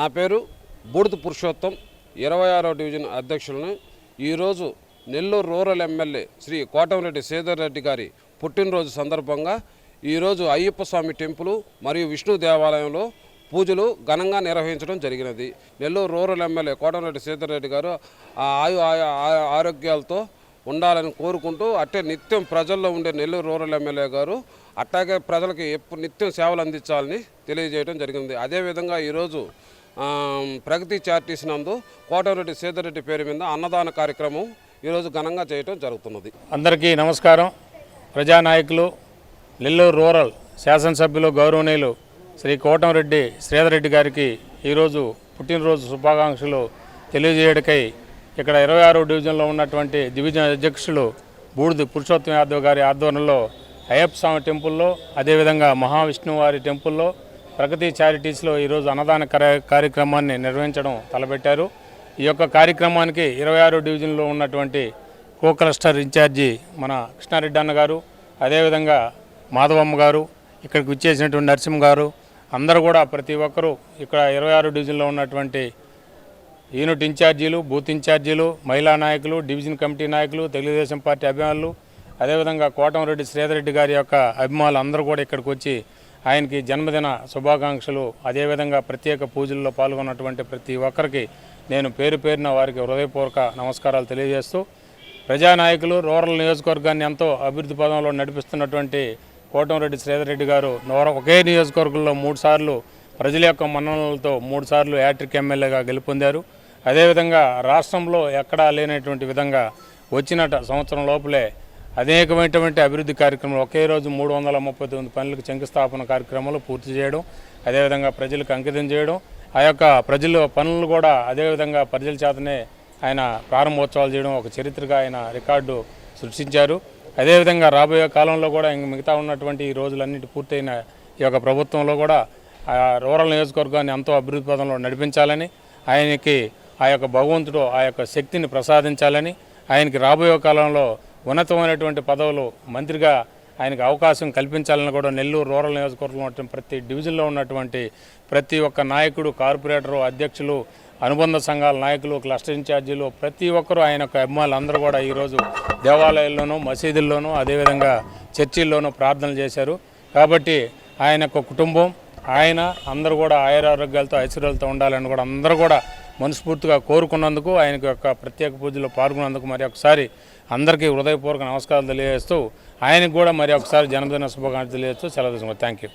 నా పేరు బూడిద పురుషోత్తం ఇరవై ఆరో డివిజన్ అధ్యక్షులను. ఈరోజు నెల్లూరు రూరల్ ఎమ్మెల్యే శ్రీ కోటమిరెడ్డి శ్రీధర్ రెడ్డి గారి పుట్టినరోజు సందర్భంగా ఈరోజు అయ్యప్ప స్వామి టెంపుల్ మరియు విష్ణు దేవాలయంలో పూజలు ఘనంగా నిర్వహించడం జరిగినది. నెల్లూరు రూరల్ ఎమ్మెల్యే కోటమిరెడ్డి శ్రీధర్ రెడ్డి గారు ఆ ఆయు ఆరోగ్యాలతో ఉండాలని కోరుకుంటూ అట్టే నిత్యం ప్రజల్లో ఉండే నెల్లూరు రూరల్ ఎమ్మెల్యే గారు అట్టాగే ప్రజలకి ఎప్పుడు నిత్యం సేవలు అందించాలని తెలియజేయడం జరిగింది. అదేవిధంగా ఈరోజు ప్రగతి చార్టీస్ నందు కోటరెడ్డి సీతారెడ్డి పేరు మీద అన్నదాన కార్యక్రమం ఈరోజు ఘనంగా చేయటం జరుగుతున్నది. అందరికీ నమస్కారం. ప్రజానాయకులు నెల్లూరు రూరల్ శాసనసభ్యులు గౌరవనీయులు శ్రీ కోటంరెడ్డి శ్రీధరెడ్డి గారికి ఈరోజు పుట్టినరోజు శుభాకాంక్షలు తెలియజేయడకై ఇక్కడ ఇరవై ఆరో డివిజన్లో ఉన్నటువంటి డివిజన్ అధ్యక్షులు బూడిది పురుషోత్తం యాదవ్ గారి ఆధ్వర్యంలో అయ్యప్ప స్వామి టెంపుల్లో అదేవిధంగా మహావిష్ణువు వారి టెంపుల్లో ప్రగతి చారిటీస్లో ఈరోజు అన్నదాన కార్య- కార్యక్రమాన్ని నిర్వహించడం తలపెట్టారు. ఈ యొక్క కార్యక్రమానికి ఇరవై ఆరు డివిజన్లో ఉన్నటువంటి కో క్లస్టర్ ఇన్ఛార్జి మన కృష్ణారెడ్డి అన్న గారు అదేవిధంగా మాధవమ్మ గారు ఇక్కడికి వచ్చేసినటువంటి నరసింహ గారు అందరూ కూడా ప్రతి ఒక్కరూ ఇక్కడ ఇరవై ఆరు డివిజన్లో ఉన్నటువంటి యూనిట్ ఇన్ఛార్జీలు బూత్ ఇన్ఛార్జీలు మహిళా నాయకులు డివిజన్ కమిటీ నాయకులు తెలుగుదేశం పార్టీ అభిమానులు అదేవిధంగా కోటంరెడ్డి శ్రీధరెడ్డి గారి యొక్క అభిమానులు అందరూ కూడా ఇక్కడికి వచ్చి ఆయనకి జన్మదిన శుభాకాంక్షలు. అదేవిధంగా ప్రత్యేక పూజల్లో పాల్గొన్నటువంటి ప్రతి ఒక్కరికి నేను పేరు పేరున వారికి హృదయపూర్వక నమస్కారాలు తెలియజేస్తూ ప్రజానాయకులు రూరల్ నియోజకవర్గాన్ని ఎంతో అభివృద్ధి పదంలో నడిపిస్తున్నటువంటి కోటంరెడ్డి శ్రీధరెడ్డి గారు నూర- ఒకే నియోజకవర్గంలో మూడు సార్లు ప్రజల యొక్క మన్ననలతో మూడు సార్లు యాట్రిక్ ఎమ్మెల్యేగా గెలుపొందారు. అదేవిధంగా రాష్ట్రంలో ఎక్కడా లేనటువంటి విధంగా వచ్చిన సంవత్సరం లోపలే అనేకమైనటువంటి అభివృద్ధి కార్యక్రమాలు. ఒకే రోజు మూడు వందల ముప్పై తొమ్మిది పనులకు శంకుస్థాపన కార్యక్రమాలు పూర్తి చేయడం అదేవిధంగా ప్రజలకు అంకితం చేయడం ఆ యొక్క ప్రజల పనులు కూడా అదేవిధంగా ప్రజల చేతనే ఆయన ప్రారంభోత్సవాలు చేయడం ఒక చరిత్రగా ఆయన రికార్డు సృష్టించారు. అదేవిధంగా రాబోయే కాలంలో కూడా ఇంక మిగతా ఉన్నటువంటి ఈ రోజులన్నిటి పూర్తయిన ఈ యొక్క ప్రభుత్వంలో కూడా ఆ రూరల్ నియోజకవర్గాన్ని ఎంతో అభివృద్ధి పదంలో నడిపించాలని ఆయనకి ఆ యొక్క భగవంతుడు ఆ యొక్క శక్తిని ప్రసాదించాలని ఆయనకి రాబోయే కాలంలో ఉన్నతమైనటువంటి పదవులు మంత్రిగా ఆయనకు అవకాశం కల్పించాలని కూడా నెల్లూరు రూరల్ నియోజకవర్గంలో ప్రతి డివిజన్లో ఉన్నటువంటి ప్రతి ఒక్క నాయకుడు కార్పొరేటరు అధ్యక్షులు అనుబంధ సంఘాల నాయకులు క్లస్టర్ ఇన్ఛార్జీలు ప్రతి ఒక్కరూ ఆయన యొక్క అభిమానులు అందరూ కూడా ఈరోజు దేవాలయాల్లోనూ మసీదుల్లోనూ అదేవిధంగా చర్చిల్లోనూ ప్రార్థనలు చేశారు. కాబట్టి ఆయన యొక్క కుటుంబం ఆయన అందరూ కూడా ఆయురారోగ్యాలతో ఐశ్వర్యాలతో ఉండాలని కూడా అందరూ కూడా మనస్ఫూర్తిగా కోరుకున్నందుకు ఆయన యొక్క ప్రత్యేక పూజలో పాల్గొన్నందుకు మరి ఒకసారి అందరికీ హృదయపూర్వక నమస్కారాలు తెలియజేస్తూ ఆయనకు కూడా మరి ఒకసారి జన్మదిన శుభాకాంక్షలు తెలియజేస్తూ సెలవు థ్యాంక్ యూ